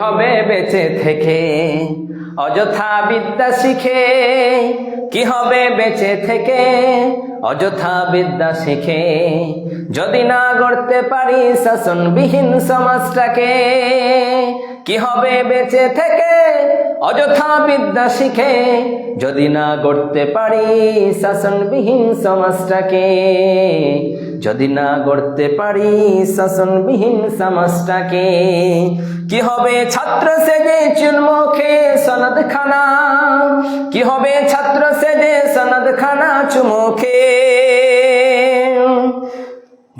হবে বেঁচে থেকে, অযথা বিদ্যা শিখে, কি হবে বেঁচে থেকে? অযথা বিদ্যা শিখে, যদি না গড়তে পারি শাসনবিহীন সমাজটাকে, কি হবে বেঁচে থেকে? অযথা বিদ্যা শিখে, যদি না গড়তে পারি শাসনবিহীন সমাজটাকে যদি না গড়তে পারি শাসনবিহীন সমাজটাকে, কি হবে ছাত্র সেজে চুনমুখে সনদ খানা কি হবে ছাত্র সেজে সনদ খানা চুমুখে?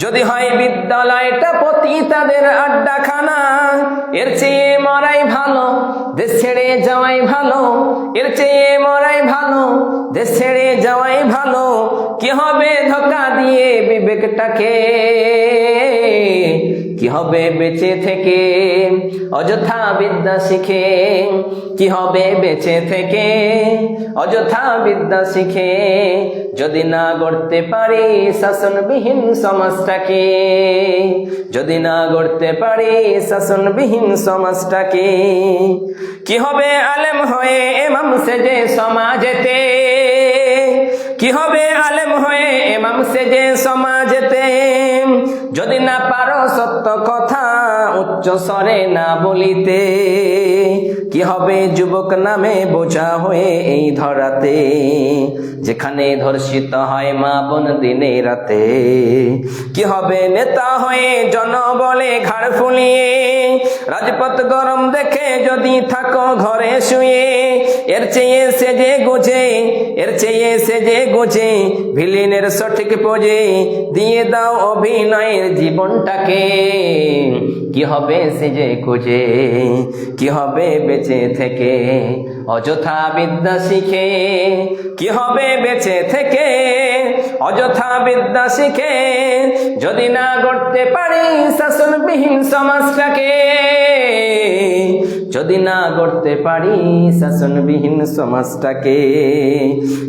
যদি হয় বিদ্যালয়টা প্রতি তাদের আড্ডাখানা, এর চেয়ে মরাই ভালো যে ছেড়ে যাওয়াই ভালো, এর চেয়ে মরাই ভালো যে ছেড়ে যাওয়াই ভালো, কি হবে ধোকা দিয়ে বিবেকটাকে? কি হবে বেঁচে থেকে? অযথা বিদ্যা শিখে কি হবে বেঁচে থেকে? অযথা বিদ্যা শিখে যদি না গড়তে পারি শাসনবিহীন সমাজটাকে, যদি না গড়তে পারি শাসনবিহীন সমাজটাকে, কি হবে আলেম হয়ে এমাম সেজে সমাজেতে? কি হবে আলেম হয়ে এমাম সে সেজে সমাজেতে? যদি না পারো সত্য কথা, উচ্চ স্বরে না বলিতে। কি হবে যুবক নামে বোঝা হয়ে এই ধরাতে? যেখানে ধর্ষিত হয় মা বোন দিনে রাতে। কি হবে নেতা হয়ে জনবলে ঘাড় ফুলিয়ে? রাজপথ গরম দেখে যদি থাকো ঘরে শুয়ে। এর চেয়ে সেজে গুজে, এর চেয়ে সেজে গুজে, ভিলিনের সঠিক পোজে দিয়ে দাও অভিনয়ের জীবনটাকে। কি হবে সেজে খুঁজে? কি হবে বেঁচে থেকে? অযথা বিদ্যা শিখে। কি হবে বেঁচে থেকে? অযথা বিদ্যা শিখে। যদি না গড়তে পারি শাসনবিহীন সমাজটাকে, যদি না গড়তে পারি শাসনবিহীন সমাজটাকে,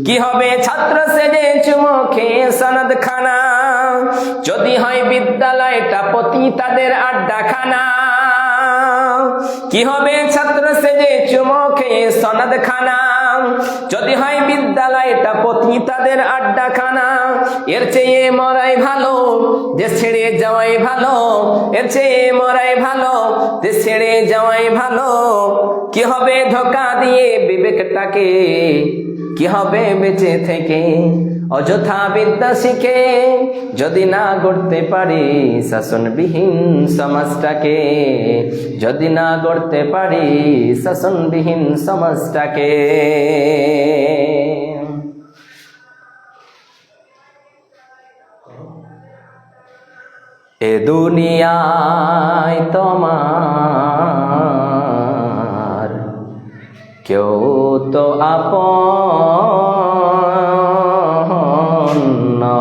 কি হবে ছাত্র সেজে চুমুখে সনদ খানা যদি হয় বিদ্যালয়টা প্রতি তাদের আড্ডা খানা কি হবে ছাত্র সেজে চুমুখে সনদ খানা যদি হয় বিদ্যালয়টা প্রতি তাদের আড্ডা খানা এর চেয়ে মরাই ভালো যে ছেড়ে যাওয়াই ভালো, এর চেয়ে মরাই ভালো যে ছেড়ে যাওয়াই ভালো। কি হবে ধোকা দিয়ে বিবেকটাকে? কি হবে বেঁচে থেকে? অযথা বিদ্যা শিখে যদি না গড়তে পারি শাসনবিহীন সমাজটাকে, যদি না গড়তে পারি শাসনবিহীন সমাজটাকে। এ দুনিয়ায় তোমার কেউ তো আপন না।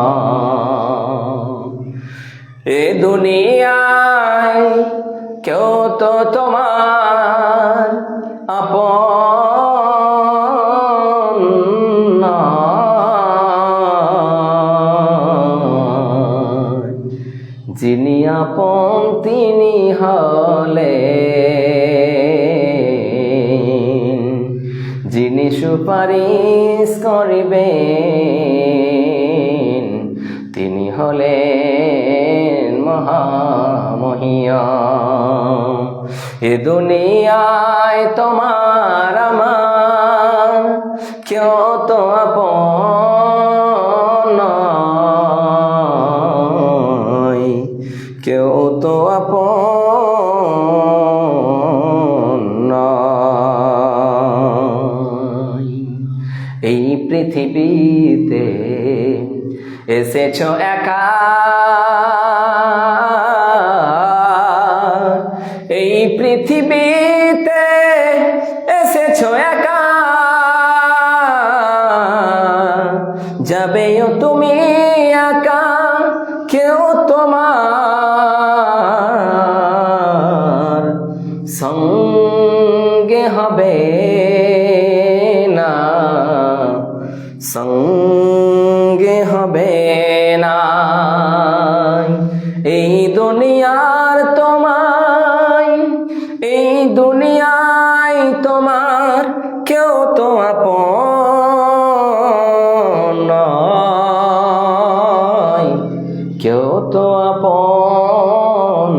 এ দুনিয়ায় কেউ তো তোমার আপন। যিনি আপন তিনি হলে যিনি সুপারিশ করিবেন তিনি হলেন মহামহিয়া। এ দুনিয়ায় তোমার আমার কেউ তো আপন কেউ তো আপন এই পৃথিবীতে এসেছ একা। এই পৃথিবীতে এসেছ একা। যাবেও তুমি একা, কেউ তোমার সঙ্গে হবে না। সঙ্গে না এই দুনিয়ার তোমায়, এই দুনিয়ায় তোমার কেউ তো আপন কেউ তো আপন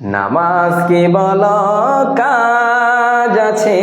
নামাজ কি বল? কাজ আছে।